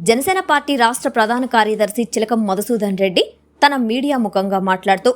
Janasena party రాష్ట్ర ప్రధాన కార్యదర్శి చిలకం మధుసూదన్ రెడ్డి తన మీడియా ముఖంగా మాట్లాడుతూ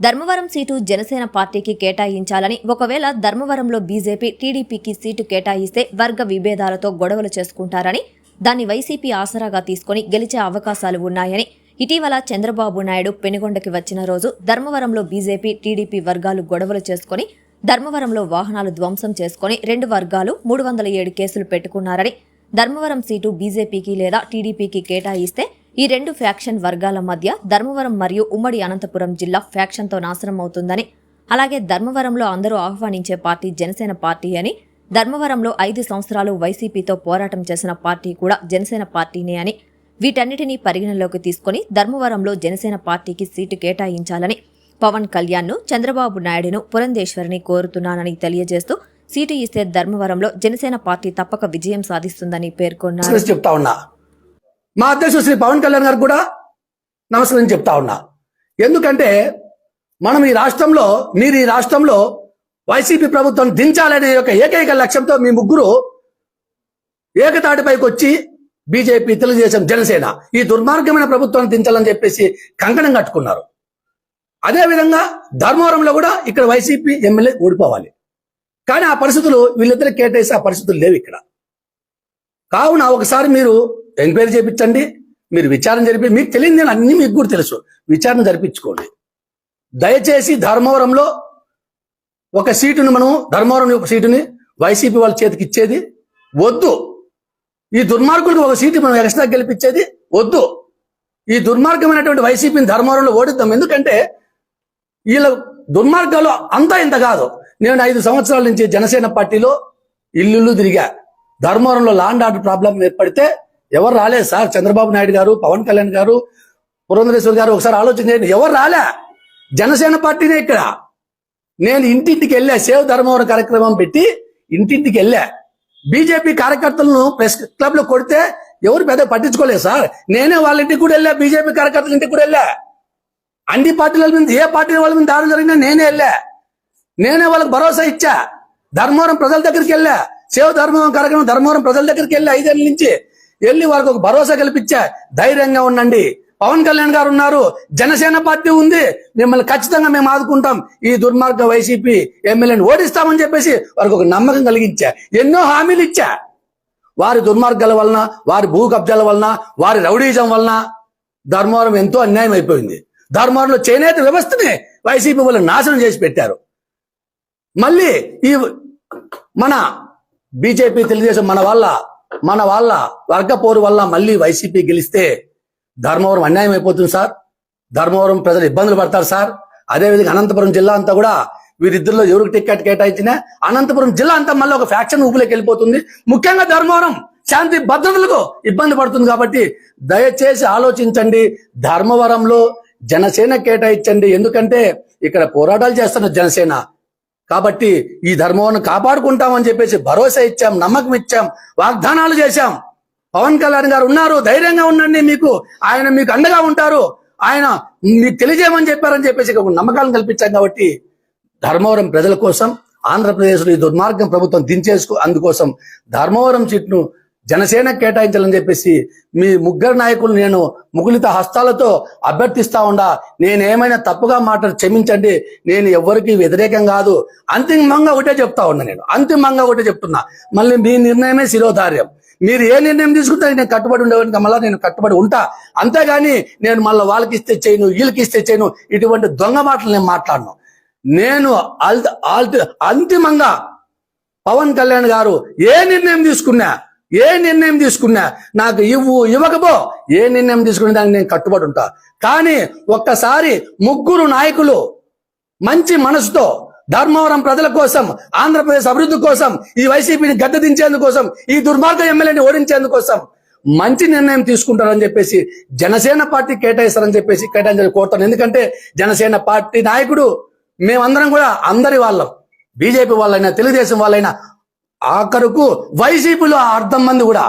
ధర్మవరం సీటు జనసేన పార్టీకి కేటాయించాలని ఒకవేళ ధర్మవరంలో బీజేపీ టీడీపీకి సీటు కేటాయిస్తే వర్గ విభేదాలతో గొడవలు చేసుకుంటారని దాన్ని వైసీపీ ఆసరాగా తీసుకొని గెలిచే అవకాశాలు ఉన్నాయని ఇటీవల చంద్రబాబు నాయుడు పెనుగొండకి వచ్చిన రోజు ధర్మవరంలో బీజేపీ టీడీపీ వర్గాలు గొడవలు చేసుకొని ధర్మవరంలో వాహనాలు ధ్వంసం చేసుకొని రెండు వర్గాలు మూడు వందల ఏడు కేసులు పెట్టుకున్నారని ధర్మవరం సీటు బీజేపీకి లేదా టీడీపీకి కేటాయిస్తే ఈ రెండు ఫ్యాక్షన్ వర్గాల మధ్య ధర్మవరం మరియు ఉమ్మడి అనంతపురం జిల్లా ఫ్యాక్షన్తో నాశనం అవుతుందని అలాగే ధర్మవరంలో అందరూ ఆహ్వానించే పార్టీ జనసేన పార్టీ అని ధర్మవరంలో ఐదు సంవత్సరాలు వైసీపీతో పోరాటం చేసిన పార్టీ కూడా జనసేన పార్టీనే అని వీటన్నిటినీ పరిగణలోకి తీసుకుని ధర్మవరంలో జనసేన పార్టీకి సీటు కేటాయించాలని పవన్ కళ్యాణ్ను చంద్రబాబు నాయుడును పురంధేశ్వరిని కోరుతున్నానని తెలియజేస్తూ సీటు ఇస్తే ధర్మవరంలో జనసేన పార్టీ తప్పక విజయం సాధిస్తుందని పేర్కొన్నారు. నమస్కారం చెప్తా ఉన్నా. మా అధ్యక్షుడు శ్రీ పవన్ కళ్యాణ్ గారు కూడా నమస్కారం చెప్తా ఉన్నా. ఎందుకంటే మనం ఈ రాష్ట్రంలో మీరు ఈ రాష్ట్రంలో వైసీపీ ప్రభుత్వం దించాలనే ఒక ఏకైక లక్ష్యంతో మీ ముగ్గురు ఏకతాటిపైకి వచ్చి బీజేపీ తెలుగుదేశం జనసేన ఈ దుర్మార్గమైన ప్రభుత్వాన్ని దించాలని చెప్పేసి కంకణం కట్టుకున్నారు. అదేవిధంగా ధర్మవరంలో కూడా ఇక్కడ వైసీపీ ఎమ్మెల్యే ఓడిపోవాలి. కానీ ఆ పరిస్థితులు వీళ్ళిద్దరు కేటాయిస్తే ఆ పరిస్థితులు లేవు ఇక్కడ. కావున ఒకసారి మీరు ఎంక్వైరీ చేయించండి మీరు విచారణ జరిపి మీకు తెలియదు అన్ని మీకు కూడా తెలుసు. విచారణ జరిపించుకోండి. దయచేసి ధర్మవరంలో ఒక సీటును మనం ధర్మవరం ఒక సీటుని వైసీపీ వాళ్ళ చేతికి ఇచ్చేది వద్దు. ఈ దుర్మార్గులకు ఒక సీటు మనం ఎక్స్ట్రా గెలిపించేది వద్దు. ఈ దుర్మార్గమైనటువంటి వైసీపీని ధర్మవరంలో ఓడిద్దాం. ఎందుకంటే వీళ్ళ దుర్మార్గాలు అంతా ఇంత కాదు. నేను ఐదు సంవత్సరాల నుంచి జనసేన పార్టీలో ఇల్లు తిరిగా. ధర్మవరంలో లాండ్ ఆర్డర్ ప్రాబ్లం ఏర్పడితే ఎవరు రాలేదు సార్? చంద్రబాబు నాయుడు గారు పవన్ కళ్యాణ్ గారు పురంధరేశ్వర్ గారు ఒకసారి ఆలోచన చేయండి. ఎవరు రాలే? జనసేన పార్టీనే ఇక్కడ. నేను ఇంటింటికి వెళ్ళా సేవ్ ధర్మవరం కార్యక్రమం పెట్టి ఇంటింటికి వెళ్ళా. బీజేపీ కార్యకర్తలను ప్రెస్ క్లబ్లో కొడితే ఎవరు పెద్ద పట్టించుకోలేదు సార్. నేనే వాళ్ళ ఇంటికి కూడా వెళ్ళా బీజేపీ కార్యకర్తల ఇంటికి కూడా వెళ్ళా. అన్ని పార్టీల మీద ఏ పార్టీ వాళ్ళ మీద దాడులు జరిగినా నేనే వెళ్ళా. నేనే వాళ్ళకి భరోసా ఇచ్చా. ధర్మవరం ప్రజల దగ్గరికి వెళ్ళా. సేవ ధర్మవరం కార్యక్రమం ధర్మవరం ప్రజల దగ్గరికి వెళ్ళి ఐదేళ్ళ నుంచి వెళ్ళి వాళ్ళకి ఒక భరోసా కల్పించా. ధైర్యంగా ఉండండి. పవన్ కళ్యాణ్ గారు ఉన్నారు. జనసేన పార్టీ ఉంది. మిమ్మల్ని ఖచ్చితంగా మేము ఆదుకుంటాం. ఈ దుర్మార్గ వైసీపీ ఎమ్మెల్యేని ఓడిస్తామని చెప్పేసి వారికి ఒక నమ్మకం కలిగించా. ఎన్నో హామీలు ఇచ్చా. వారి దుర్మార్గాల వలన వారి భూ కబ్జాల వలన వారి రౌడీజం వలన ధర్మవరం ఎంతో అన్యాయం అయిపోయింది. ధర్మవరంలో చేనేత వ్యవస్థని వైసీపీ వాళ్ళు నాశనం చేసి పెట్టారు. మళ్ళీ ఈ మన బీజేపీ తెలుగుదేశం మన వాళ్ళ మన వాళ్ళ వర్గపోరు వల్ల మళ్ళీ వైసీపీ గెలిస్తే ధర్మవరం అన్యాయం అయిపోతుంది సార్. ధర్మవరం ప్రజలు ఇబ్బందులు పడతారు సార్. అదేవిధంగా అనంతపురం జిల్లా అంతా కూడా వీరిద్దరిలో ఎవరికి టికెట్ కేటాయించినా అనంతపురం జిల్లా అంతా మళ్ళీ ఒక ఫ్యాక్షన్ ఊపులోకి వెళ్ళిపోతుంది. ముఖ్యంగా ధర్మవరం శాంతి భద్రతలకు ఇబ్బంది పడుతుంది కాబట్టి దయచేసి ఆలోచించండి. ధర్మవరంలో జనసేన కేటాయించండి. ఎందుకంటే ఇక్కడ పోరాటాలు చేస్తున్న జనసేన. కాబట్టి ఈ ధర్మవరం కాపాడుకుంటామని చెప్పేసి భరోసా ఇచ్చాం నమ్మకం ఇచ్చాం వాగ్దానాలు చేశాం. పవన్ కళ్యాణ్ గారు ఉన్నారు ధైర్యంగా ఉండండి మీకు. ఆయన మీకు అండగా ఉంటారు. ఆయన మీకు తెలియజేయమని చెప్పారని చెప్పేసి నమ్మకాలను కల్పించాం కాబట్టి ధర్మవరం ప్రజల కోసం ఆంధ్రప్రదేశ్లో ఈ దుర్మార్గం ప్రభుత్వం దించేసుకో అందుకోసం ధర్మవరం సీట్ను జనసేన కేటాయించాలని చెప్పేసి మీ ముగ్గురు నాయకులు నేను ముగులిత హస్తాలతో అభ్యర్థిస్తా ఉండా. నేనేమైనా తప్పుగా మాటలు క్షమించండి. నేను ఎవరికి వ్యతిరేకం కాదు. అంతిమంగా ఒకటే చెప్తా ఉన్నా నేను. అంతిమంగా ఒకటే చెప్తున్నా. మళ్ళీ మీ నిర్ణయమే శిరోధార్యం. మీరు ఏ నిర్ణయం తీసుకుంటే నేను కట్టుబడి ఉండేవాడికి మళ్ళీ నేను కట్టుబడి ఉంటా. అంతేగాని నేను మళ్ళీ వాళ్ళకి ఇస్తే చేయను వీళ్ళకి ఇస్తే చేయను. ఇటువంటి దొంగ మాటలు నేను మాట్లాడను. నేను అంతిమంగా పవన్ కళ్యాణ్ గారు ఏ నిర్ణయం తీసుకున్నా ఏ నిర్ణయం తీసుకున్నా నాకు ఇవ్వు ఇవ్వకపో ఏ నిర్ణయం తీసుకునే దానికి నేను కట్టుబడి ఉంటా. కానీ ఒక్కసారి ముగ్గురు నాయకులు మంచి మనసుతో ధర్మవరం ప్రజల కోసం ఆంధ్రప్రదేశ్ అభివృద్ధి కోసం ఈ వైసీపీని గద్దెదించేందుకోసం ఈ దుర్మార్గ ఎమ్మెల్యేని ఓడించేందుకోసం మంచి నిర్ణయం తీసుకుంటారని చెప్పేసి జనసేన పార్టీ కేటాయిస్తారని చెప్పేసి కేటాయించాలని కోరుతాను. ఎందుకంటే జనసేన పార్టీ నాయకుడు మేమందరం కూడా అందరి వాళ్ళం. బీజేపీ వాళ్ళైనా తెలుగుదేశం వాళ్ళైనా ఆఖరుకు వైసీపీలో అర్థం మంది కూడా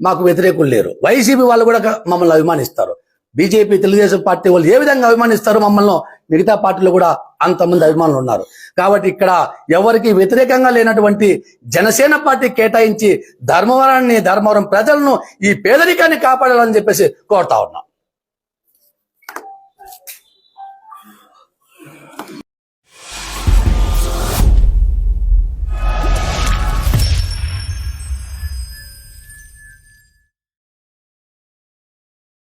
మాకు వ్యతిరేకులు లేరు. వైసీపీ వాళ్ళు కూడా మమ్మల్ని అభిమానిస్తారు. బీజేపీ తెలుగుదేశం పార్టీ వాళ్ళు ఏ విధంగా అభిమానిస్తారు మమ్మల్ని మిగతా పార్టీలు కూడా అంతమంది అభిమానులు ఉన్నారు. కాబట్టి ఇక్కడ ఎవరికి వ్యతిరేకంగా లేనటువంటి జనసేన పార్టీ కేటాయించి ధర్మవరాన్ని ధర్మవరం ప్రజలను ఈ పేదరికాన్ని కాపాడాలని చెప్పేసి కోరుతా ఉన్నాం.